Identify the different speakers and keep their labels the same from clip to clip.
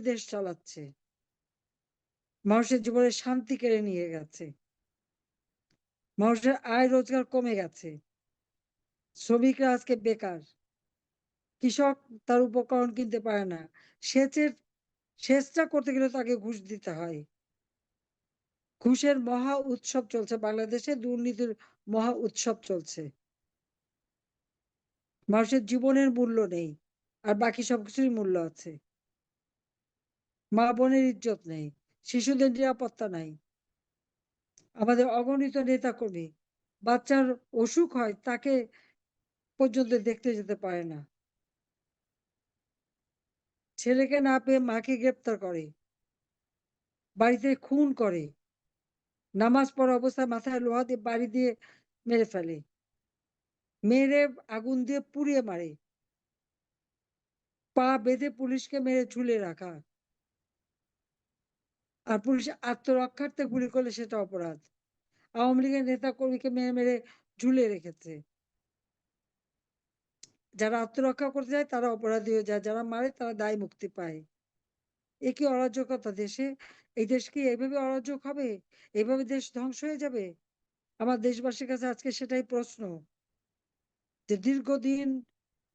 Speaker 1: দেশ চালাচ্ছে। মানুষের জীবনে শান্তি কেড়ে নিয়ে গেছে। মানুষের আয় রোজগার কমে গেছে। শ্রমিকরা আজকে বেকার। কৃষক তার উপকরণ কিনতে পারে না। সেচের, সেচটা করতে গেলে তাকে ঘুষ দিতে হয়। ঘুষের মহা উৎসব চলছে। বাংলাদেশে দুর্নীতির মহা উৎসব চলছে। মানুষের জীবনের মূল্য নেই। আর বাকি সবকিছুরই মূল্য আছে। মা বোনের ইজ্জত নেই, শিশুদের নিরাপত্তা নাই। আমাদের অগণিত নেতা কর্মী বাচ্চার অসুখ হয় তাকে পর্যন্ত দেখতে যেতে পারে না। ছেলেকে না পেয়ে মাকে গ্রেপ্তার করে, বাড়িতে খুন করে, নামাজ পড়া অবস্থায় মাথায় লোহা দিয়ে বাড়ি দিয়ে মেরে ফেলে, মেরে আগুন দিয়ে পুড়িয়ে মারে, পা বেঁধে পুলিশকে মেরে ঝুলে রাখা। আর পুলিশ আত্মরক্ষার্থে গুলি করলে সেটা অপরাধ। আওয়ামী লীগের নেতা কর্মীকে মেরে মেরে ঝুলে রেখেছে। যারা আত্মরক্ষা করতে যায়, তারা অপরাধী হয়ে যায়। যারা মারে, তারা দায় মুক্তি পায়। এ কি অরাজকতা দেশে? এই দেশ কি এইভাবে অরাজক হবে? এইভাবে দেশ ধ্বংস হয়ে যাবে? আমার দেশবাসীর কাছে আজকে সেটাই প্রশ্ন। যে দীর্ঘদিন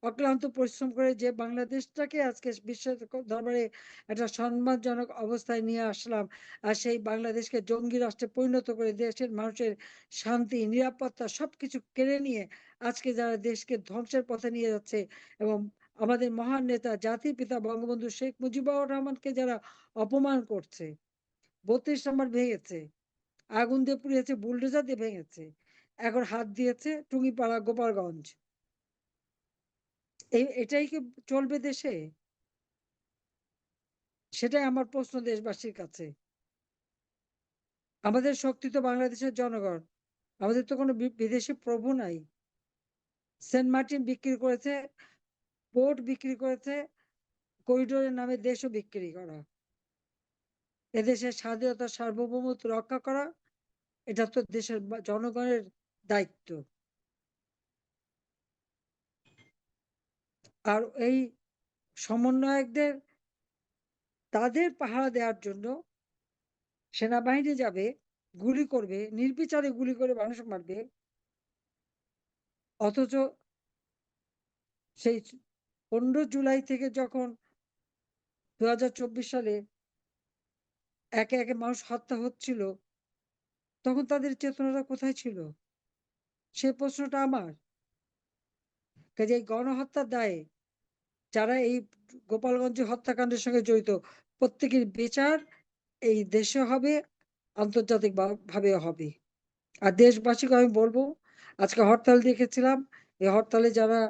Speaker 1: অক্লান্ত পরিশ্রম করে যে বাংলাদেশটাকে আজকে বিশ্বের দরবারে একটা সম্মানজনক অবস্থায় নিয়ে আসলাম, আর সেই বাংলাদেশকে জঙ্গি রাষ্ট্রে পরিণত করে দেশের মানুষের শান্তি, নিরাপত্তা সবকিছু কেড়ে নিয়ে আজকে যারা দেশকে ধ্বংসের পথে নিয়ে যাচ্ছে এবং আমাদের মহান নেতা জাতির পিতা বঙ্গবন্ধু শেখ মুজিবুর রহমানকে যারা অপমান করছে, বত্রিশ নম্বর ভেঙেছে, আগুন দিয়ে পুড়িয়েছে, বুলডোজার দিয়ে ভেঙেছে, এখন হাত দিয়েছে টুঙ্গিপাড়া গোপালগঞ্জ। এটাই কি চলবে দেশে? সেটাই আমার প্রশ্ন দেশবাসীর কাছে। আমাদের শক্তি তো বাংলাদেশের জনগণ। আমাদের তো কোনো বিদেশি প্রভু নাই। সেন্ট মার্টিন বিক্রি করেছে, পোর্ট বিক্রি করেছে, করিডোরের নামে দেশও বিক্রি করা। এদেশের স্বাধীনতা সার্বভৌমত্ব রক্ষা করা, এটা তো দেশের জনগণের দায়িত্ব। আর এই সমন্বয়কদের, তাদের পাহারা দেওয়ার জন্য সেনাবাহিনী যাবে, গুলি করবে, নির্বিচারে গুলি করে মানুষ মারবে। অথচ সেই পনেরো জুলাই থেকে যখন দু হাজার চব্বিশ সালে একে একে মানুষ হত্যা হচ্ছিল, তখন তাদের চেতনাটা কোথায় ছিল? সে প্রশ্নটা আমার। কাজে এই গণহত্যার দায়ে যারা এই গোপালগঞ্জ হত্যাকাণ্ডের সঙ্গে জড়িত, প্রত্যেকের বিচার এই দেশে হবে আন্তর্জাতিক ভাবে হবে। আর দেশবাসীকে আমি বলব, আজকে হরতাল দেখেছিলাম, এই হরতালে যারা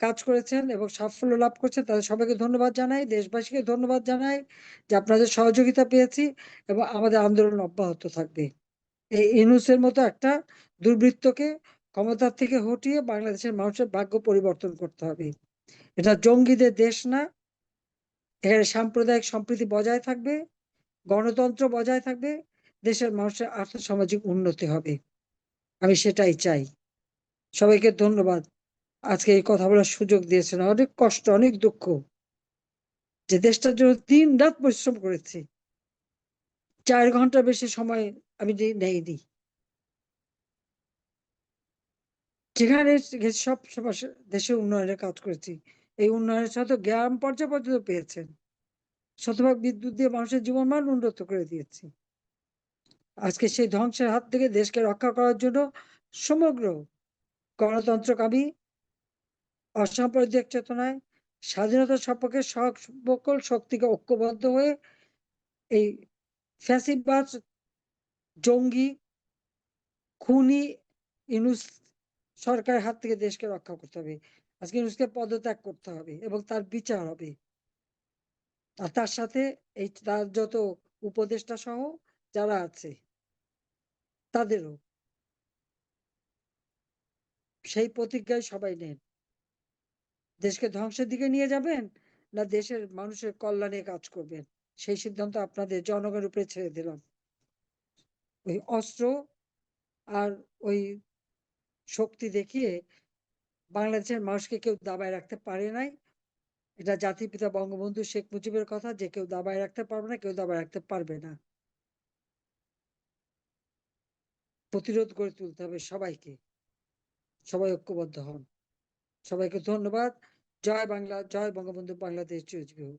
Speaker 1: কাজ করেছেন এবং সাফল্য লাভ করছেন, তাদের সবাইকে ধন্যবাদ জানাই, দেশবাসীকে ধন্যবাদ জানাই যে আপনাদের সহযোগিতা পেয়েছি এবং আমাদের আন্দোলন অব্যাহত থাকবে। এই ইনুসের মতো একটা দুর্বৃত্তকে ক্ষমতার থেকে হটিয়ে বাংলাদেশের মানুষের ভাগ্য পরিবর্তন করতে হবে। এটা জঙ্গিদের দেশ না। এখানে সাম্প্রদায়িক সম্প্রীতি বজায় থাকবে, গণতন্ত্র বজায় থাকবে, দেশের মানুষের আর্থসামাজিক উন্নতি হবে। আমি সেটাই চাই। সবাইকে ধন্যবাদ। আজকে এই কথা বলার সুযোগ দিয়েছেন। অনেক কষ্ট, অনেক দুঃখ যে দেশটার জন্য দিন রাত পরিশ্রম করেছি। চার ঘণ্টা বেশি সময় আমি নেইনি। যেখানে সব দেশে উন্নয়নের কাজ করেছি, এই উন্নয়নের সাথে গ্রাম পর্যায়ে পর্যন্ত পেয়েছেন। শতভাগ বিদ্যুৎ দিয়ে মানুষের জীবন মান উন্নত করে দিয়েছি। আজকে সেই ধ্বংসের হাত থেকে দেশকে রক্ষা করার জন্য সমগ্র গণতন্ত্রকামী অসাম্প্রদায়িক চেতনায়, স্বাধীনতা সপক্ষে সকল শক্তিকে ঐক্যবদ্ধ হয়ে এই ফ্যাসিবাদ জঙ্গি, খুনি, ইনুস সরকারের হাত থেকে দেশকে রক্ষা করতে হবে। আজকে ইনুসকে পদত্যাগ করতে হবে এবং তার বিচার হবে। আর তার সাথে এই তার যত উপদেষ্টা সহ যারা আছে, তাদেরও সেই প্রতিজ্ঞায় সবাই নেন। দেশকে ধ্বংসের দিকে নিয়ে যাবেন না দেশের মানুষের কল্যাণে কাজ করবেন? সেই সিদ্ধান্ত আপনাদের জনগণের উপরে ছেড়ে দিলাম। ওই অস্ত্র আর ওই শক্তি দেখিয়ে বাংলাদেশের মানুষকে কেউ দাবায় রাখতে পারে নাই। এটা জাতির পিতা বঙ্গবন্ধু শেখ মুজিবের কথা যে কেউ দাবায় রাখতে পারবে না, কেউ দাবায় রাখতে পারবে না। প্রতিরোধ গড়ে তুলতে হবে সবাইকে। সবাই ঐক্যবদ্ধ হন। সবাইকে ধন্যবাদ। জয় বাংলা, জয় বঙ্গবন্ধু বাংলাদেশ হোক।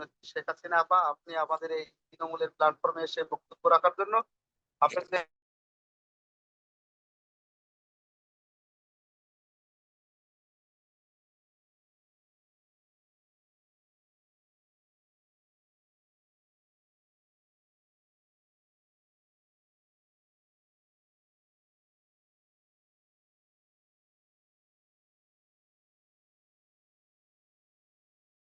Speaker 2: ধরনের শেখ হাসিনা আপা আপনি আমাদের এই তৃণমূলের প্ল্যাটফর্মে এসে বক্তব্য রাখার জন্য। আপনাকে